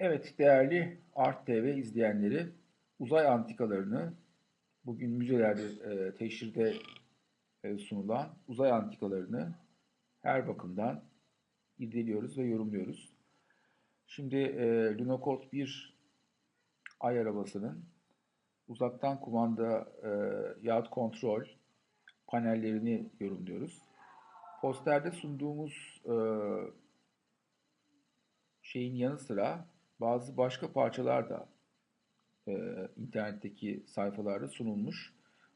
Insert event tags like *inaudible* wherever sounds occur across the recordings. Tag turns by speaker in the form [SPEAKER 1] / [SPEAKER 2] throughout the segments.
[SPEAKER 1] Evet değerli Art TV izleyenleri, uzay antikalarını bugün müzelerde e, teşhirde e, sunulan uzay antikalarını her bakımdan irdeliyoruz ve yorumluyoruz. Şimdi e, Lunokhod 1 ay arabasının uzaktan kumanda e, yahut kontrol panellerini yorumluyoruz. Posterde sunduğumuz e, şeyin yanı sıra bazı başka parçalar da e, internetteki sayfalarda sunulmuş.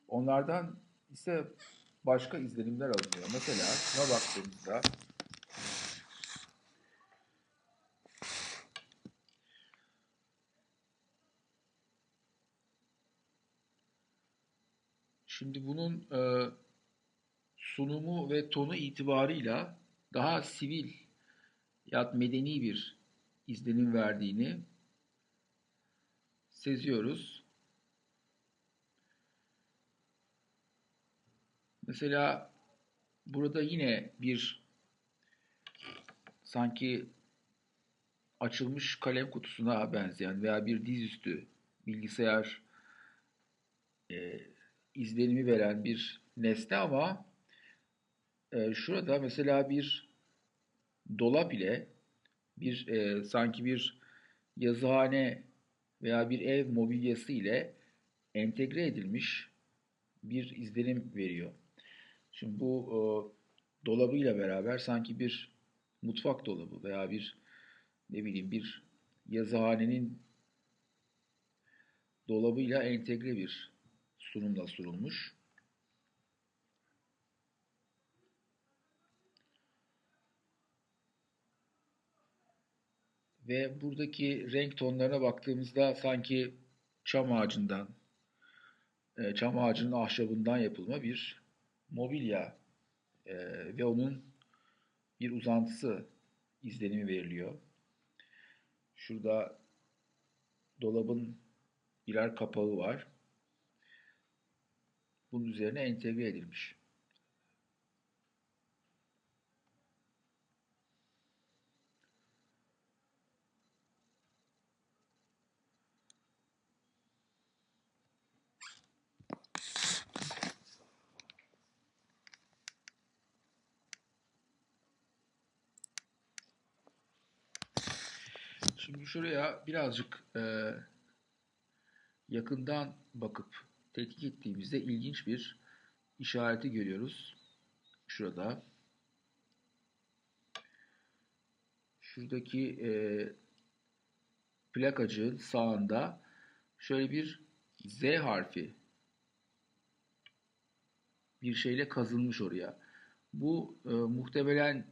[SPEAKER 1] Onlardan ise başka izlenimler alınıyor. Mesela şuna baktığımızda Şimdi bunun e, sunumu ve tonu itibarıyla daha sivil ya medeni bir izlenim verdiğini seziyoruz. Mesela burada yine bir sanki açılmış kalem kutusuna benzeyen veya bir dizüstü bilgisayar e, izlenimi veren bir nesne ama e, şurada mesela bir dolap ile bir e, sanki bir yazıhane veya bir ev mobilyası ile entegre edilmiş bir izlenim veriyor. Şimdi bu e, dolabıyla beraber sanki bir mutfak dolabı veya bir ne bileyim bir yazıhanenin dolabıyla entegre bir sunumla sunulmuş. Ve buradaki renk tonlarına baktığımızda sanki çam ağacından, e, çam ağacının ahşabından yapılma bir mobilya e, ve onun bir uzantısı izlenimi veriliyor. Şurada dolabın birer kapağı var. Bunun üzerine entegre edilmiş. Şimdi şuraya birazcık e, yakından bakıp tetkik ettiğimizde ilginç bir işareti görüyoruz. Şurada. Şuradaki e, plakacığın sağında şöyle bir Z harfi bir şeyle kazınmış oraya. Bu e, muhtemelen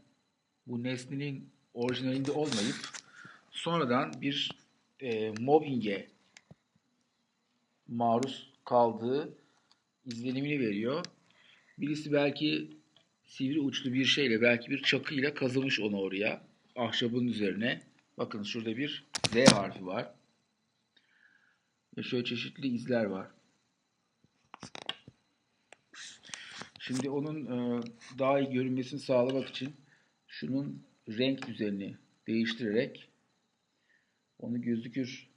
[SPEAKER 1] bu nesnenin orijinalinde olmayıp sonradan bir e, mobbinge maruz kaldığı izlenimini veriyor. Birisi belki sivri uçlu bir şeyle, belki bir çakıyla kazımış onu oraya, ahşabın üzerine. Bakın şurada bir Z harfi var. Ve şöyle çeşitli izler var. Şimdi onun e, daha iyi görünmesini sağlamak için şunun renk düzenini değiştirerek onu gözükür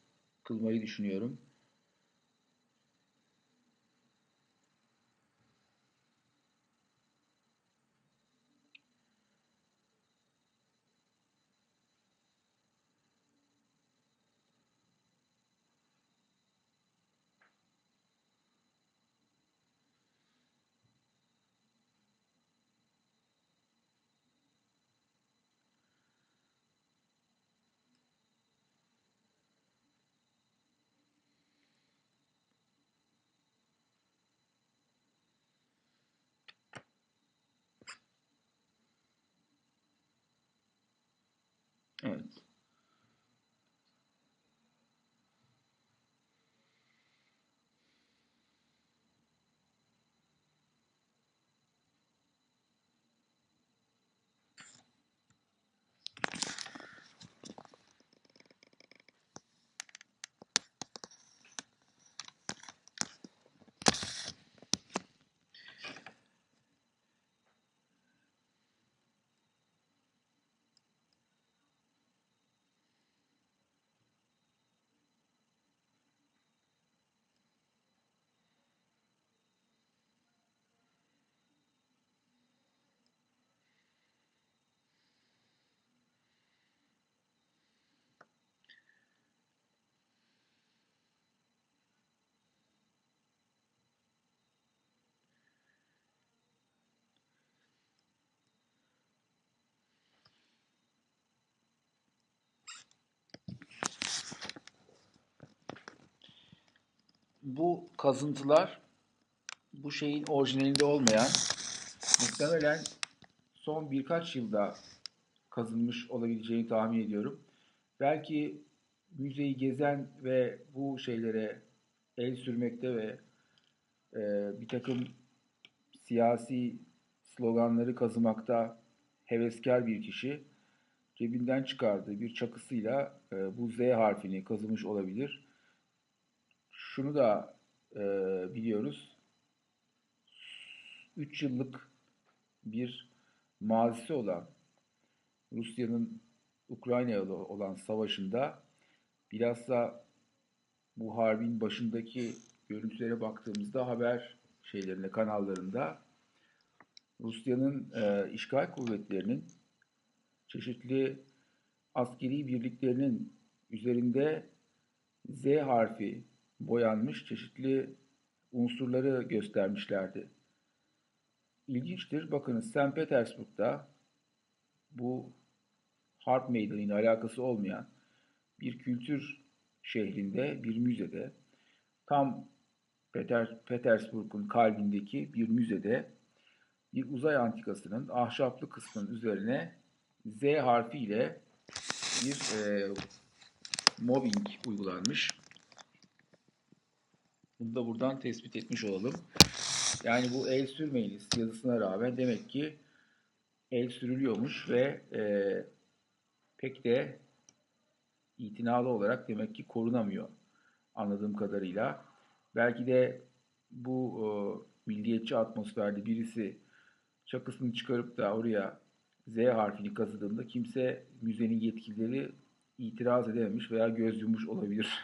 [SPEAKER 1] kılmayı düşünüyorum. Evet. Bu kazıntılar bu şeyin orijinalinde olmayan muhtemelen son birkaç yılda kazınmış olabileceğini tahmin ediyorum. Belki müzeyi gezen ve bu şeylere el sürmekte ve e, bir takım siyasi sloganları kazımakta heveskar bir kişi cebinden çıkardığı bir çakısıyla e, bu Z harfini kazımış olabilir. Şunu da e, biliyoruz. 3 yıllık bir mazisi olan Rusya'nın Ukrayna'ya olan savaşında bilhassa bu harbin başındaki görüntülere baktığımızda haber şeylerinde, kanallarında Rusya'nın e, işgal kuvvetlerinin çeşitli askeri birliklerinin üzerinde Z harfi boyanmış çeşitli unsurları göstermişlerdi. İlginçtir. Bakınız St. Petersburg'da bu harp meydanıyla alakası olmayan bir kültür şehrinde, bir müzede, tam Peter, Petersburg'un kalbindeki bir müzede bir uzay antikasının ahşaplı kısmının üzerine Z harfiyle bir e, mobbing uygulanmış. Bunu da buradan tespit etmiş olalım. Yani bu el sürmeyiniz yazısına rağmen demek ki el sürülüyormuş ve e, pek de itinalı olarak demek ki korunamıyor anladığım kadarıyla. Belki de bu e, milliyetçi atmosferde birisi çakısını çıkarıp da oraya Z harfini kazıdığında kimse müzenin yetkilileri itiraz edememiş veya göz yummuş olabilir. *laughs*